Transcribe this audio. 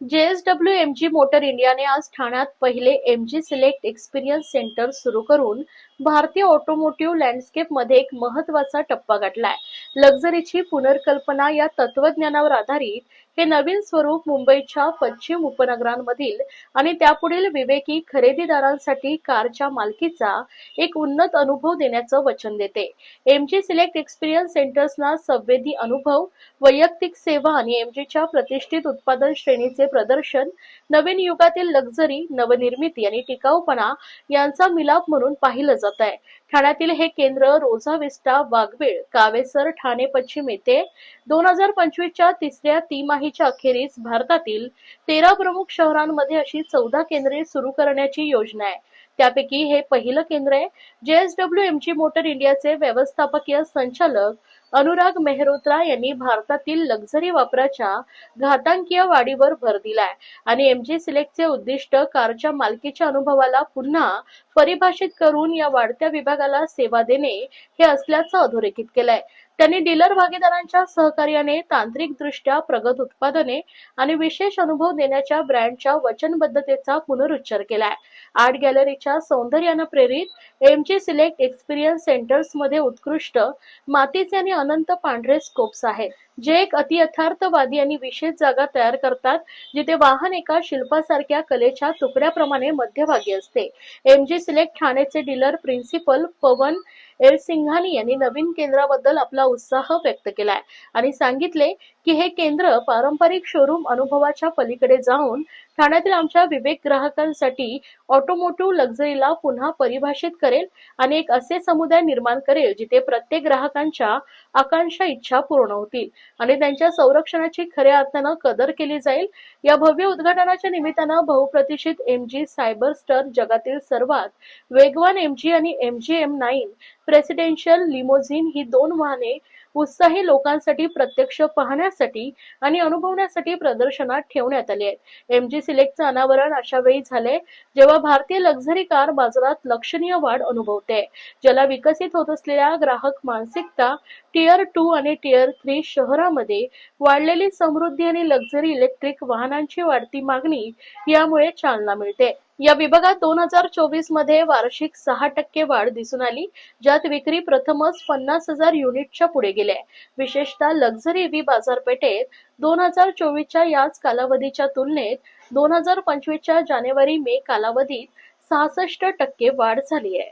JSW MG motor इंडियाने आज ठाण्यात पहिले एमजी सिलेक्ट एक्सपिरियन्स सेंटर सुरू करून भारतीय ऑटोमोटिव्ह लँडस्केपमध्ये एक महत्त्वाचा टप्पा गाठलाय. लक्झरीची पुनर्कल्पना या तत्वज्ञानावर आधारित हे नवीन स्वरूप मुंबईच्या पश्चिम उपनगरांमधील आणि त्यापुढील विवेकी खरेदीदारांसाठी कारच्या मालकीचा एक उन्नत अनुभव देण्याचं वचन देते. एमजी सिलेक्ट एक्सपिरियन्स सेंटर्सना संवेदी अनुभव वैयक्तिक सेवा आणि एमजीच्या प्रतिष्ठित उत्पादन श्रेणीचे प्रदर्शन नवीन युगातील लक्झरी नवनिर्मिती आणि टिकाऊपणा यांचा मिलाप म्हणून पाहिलं जात आहे ठाण्यातील हे केंद्र रोझा विस्टा वाघवेळ कावेसर ठाणे पश्चिम येथे दोन हजार पंचवीसच्या तिसऱ्या तिमाहीच्या अखेरीस भारतातील तेरा प्रमुख शहरांमध्ये अशी चौदा केंद्रे सुरू करण्याची योजना आहे. त्यापैकी हे पहिलं केंद्र आहे. जेएसडब्ल्यू एमजी मोटर इंडियाचे व्यवस्थापकीय संचालक अनुराग मेहरोत्रा यांनी भारतातील लक्झरी वापराच्या घातांकीय वाढीवर भर दिलाय. आणि एमजी सिलेक्टचे उद्दिष्ट कारच्या मालकीच्या अनुभवाला पुन्हा परिभाषित करून या वाढत्या विभागाला सेवा देणे हे असल्याचं अधोरेखित केलंय. त्यांनी डीलर भागीदारांच्या सहकार्याने तांत्रिकदृष्ट्या प्रगत उत्पादने आणि विशेष अनुभव देण्याच्या ब्रँडच्या वचनबद्धतेचा पुनरुच्चार केलाय. आर्ट गॅलरीच्या सौंदर्यानं प्रेरित एमजी सिलेक्ट एक्सपिरियन्स सेंटर्समध्ये उत्कृष्ट मातीचे आणि अनंत पांढरे स्कोप्स आहेत जे एक अतियथार्थवादी आणि विशेष जागा तयार करतात जिथे वाहन एका शिल्पासारख्या कलेच्या तुकड्याप्रमाणे मध्यभागी असते. MG select ठाणेचे dealer principal Pawan L Singhani यांनी नवीन केंद्राबद्दल आपला उत्साह व्यक्त केलाय आणि सांगितले की हे केंद्र पारंपरिक शोरूम अनुभवाच्या पलीकडे जाऊन ठाण्यातील आमच्या विवेक ग्राहकांसाठी ऑटोमोटिव्ह लक्झरीला पुन्हा परिभाषित करेल आणि एक असे समुदाय निर्माण करेल जिथे प्रत्येक ग्राहकांच्या आकांक्षा इच्छा पूर्ण होतील आणि त्यांच्या संरक्षणाची खऱ्या अर्थानं कदर केली जाईल. या भव्य उद्घाटनाच्या निमित्तानं बहुप्रतिष्ठित एमजी सायबर स्टर जगातील सर्वात वेगवान एमजी आणि MG M nine presidential limousine ही दोन वाहने उत्साही लोकांसाठी प्रत्यक्ष पाहण्यासाठी आणि अनुभवण्यासाठी प्रदर्शनात ठेवण्यात आली आहेत. एमजी सिलेक्टचं अनावरण अशा वेळी झाले जेव्हा भारतीय लक्झरी कार बाजारात लक्षणीय वाढ अनुभवते. ज्याला विकसित होत असलेल्या ग्राहक मानसिकता टिअर टू आणि टियर थ्री शहरामध्ये वाढलेली समृद्धी आणि लक्झरी इलेक्ट्रिक वाहनांची वाढती मागणी यामुळे चालना मिळते. या विभागात दोन हजार चोवीसमध्ये वार्षिक सहा टक्के वाढ दिसून आली ज्यात विक्री प्रथमच पन्नास हजार युनिटच्या पुढे गेल्या. विशेषतः लक्झरी व्ही बाजारपेठेत दोन हजार चोवीसच्या याच कालावधीच्या तुलनेत दोन हजार पंचवीसच्या जानेवारी मे कालावधीत सहासष्ट टक्के वाढ झाली आहे.